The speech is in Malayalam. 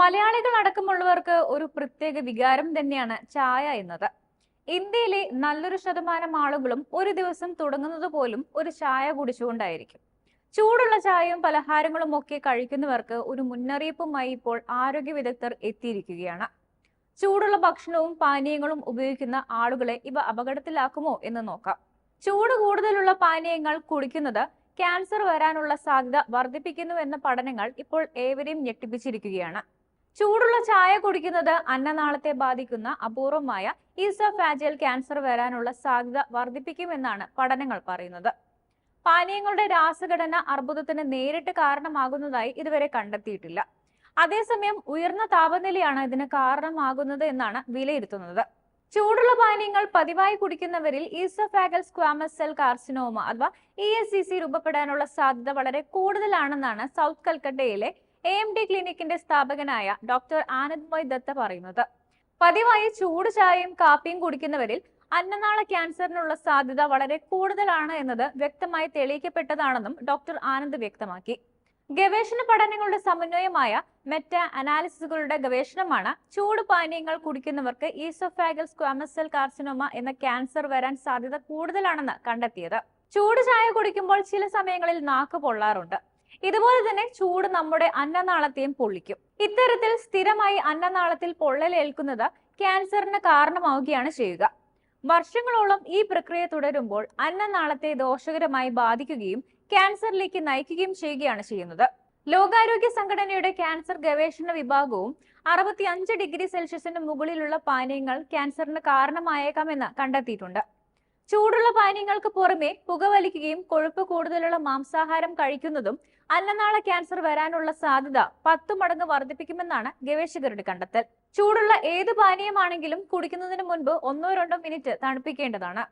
മലയാളികൾ അടക്കമുള്ളവർക്ക് ഒരു പ്രത്യേക വികാരം തന്നെയാണ് ചായ എന്നത്. ഇന്ത്യയിലെ നല്ലൊരു ശതമാനം ആളുകളും ഒരു ദിവസം തുടങ്ങുന്നത് പോലും ഒരു ചായ കുടിച്ചുകൊണ്ടായിരിക്കും. ചൂടുള്ള ചായയും പലഹാരങ്ങളും ഒക്കെ കഴിക്കുന്നവർക്ക് ഒരു മുന്നറിയിപ്പുമായി ഇപ്പോൾ ആരോഗ്യ വിദഗ്ധർ എത്തിയിരിക്കുകയാണ്. ചൂടുള്ള ഭക്ഷണവും പാനീയങ്ങളും ഉപയോഗിക്കുന്ന ആളുകളെ ഇവ അപകടത്തിലാക്കുമോ എന്ന് നോക്കാം. ചൂട് കൂടുതലുള്ള പാനീയങ്ങൾ കുടിക്കുന്നത് ക്യാൻസർ വരാനുള്ള സാധ്യത വർദ്ധിപ്പിക്കുന്നുവെന്ന പഠനങ്ങൾ ഇപ്പോൾ ഏവരെയും ഞെട്ടിപ്പിച്ചിരിക്കുകയാണ്. ചൂടുള്ള ചായ കുടിക്കുന്നത് അന്നനാളത്തെ ബാധിക്കുന്ന അപൂർവമായ ഈസോഫാജിയൽ ക്യാൻസർ വരാനുള്ള സാധ്യത വർദ്ധിപ്പിക്കുമെന്നാണ് പഠനങ്ങൾ പറയുന്നത്. പാനീയങ്ങളുടെ രാസഘടന അർബുദത്തിന് നേരിട്ട് കാരണമാകുന്നതായി ഇതുവരെ കണ്ടെത്തിയിട്ടില്ല. അതേസമയം ഉയർന്ന താപനിലയാണ് ഇതിന് കാരണമാകുന്നത് എന്നാണ് വിലയിരുത്തുന്നത്. ചൂടുള്ള പാനീയങ്ങൾ പതിവായി കുടിക്കുന്നവരിൽ ഈസോഫാഗൽ സ്ക്വാമസ് സെൽ കാർസിനോമ അഥവാ ഇ സി രൂപപ്പെടാനുള്ള സാധ്യത വളരെ കൂടുതലാണെന്നാണ് സൗത്ത് കൽക്കട്ടയിലെ എ എം ഡി ക്ലിനിക്കിന്റെ സ്ഥാപകനായ ഡോക്ടർ ആനന്ദ് മൊയ് ദത്ത പറയുന്നത്. പതിവായി ചൂട് ചായയും കാപ്പിയും കുടിക്കുന്നവരിൽ അന്നനാള ക്യാൻസറിനുള്ള സാധ്യത വളരെ കൂടുതലാണ് എന്നത് വ്യക്തമായി തെളിയിക്കപ്പെട്ടതാണെന്നും ഡോക്ടർ ആനന്ദ് വ്യക്തമാക്കി. ഗവേഷണ പഠനങ്ങളുടെ സമന്വയമായ മെറ്റ അനാലിസിസുകളുടെ ഗവേഷണമാണ് ചൂട് പാനീയങ്ങൾ കുടിക്കുന്നവർക്ക് ഈസോഫാഗൽ സ്ക്വാമസ് കാർസിനോമ എന്ന ക്യാൻസർ വരാൻ സാധ്യത കൂടുതലാണെന്ന് കണ്ടെത്തിയത്. ചൂട് ചായ കുടിക്കുമ്പോൾ ചില സമയങ്ങളിൽ നാക്ക് പൊള്ളാറുണ്ട്. ഇതുപോലെ തന്നെ ചൂട് നമ്മുടെ അന്നനാളത്തെയും പൊള്ളിക്കും. ഇത്തരത്തിൽ സ്ഥിരമായി അന്നനാളത്തിൽ പൊള്ളലേൽക്കുന്നത് ക്യാൻസറിന് കാരണമാവുകയാണ് ചെയ്യുക. വർഷങ്ങളോളം ഈ പ്രക്രിയ തുടരുമ്പോൾ അന്നനാളത്തെ ദോഷകരമായി ബാധിക്കുകയും ക്യാൻസറിലേക്ക് നയിക്കുകയും ചെയ്യുകയാണ് ചെയ്യുന്നത്. ലോകാരോഗ്യ സംഘടനയുടെ ക്യാൻസർ ഗവേഷണ വിഭാഗവും അറുപത്തി അഞ്ച് ഡിഗ്രി സെൽഷ്യസിന് മുകളിലുള്ള പാനീയങ്ങൾ ക്യാൻസറിന് കാരണമായേക്കാമെന്ന് കണ്ടെത്തിയിട്ടുണ്ട്. ചൂടുള്ള പാനീയങ്ങൾക്ക് പുറമെ പുകവലിക്കുകയും കൊഴുപ്പ് കൂടുതലുള്ള മാംസാഹാരം കഴിക്കുന്നതും അന്നനാള ക്യാൻസർ വരാനുള്ള സാധ്യത പത്തു മടങ്ങ് വർദ്ധിപ്പിക്കുമെന്നാണ് ഗവേഷകരുടെ കണ്ടെത്തൽ. ചൂടുള്ള ഏത് പാനീയമാണെങ്കിലും കുടിക്കുന്നതിന് മുൻപ് ഒന്നോ രണ്ടോ മിനിറ്റ് തണുപ്പിക്കേണ്ടതാണ്.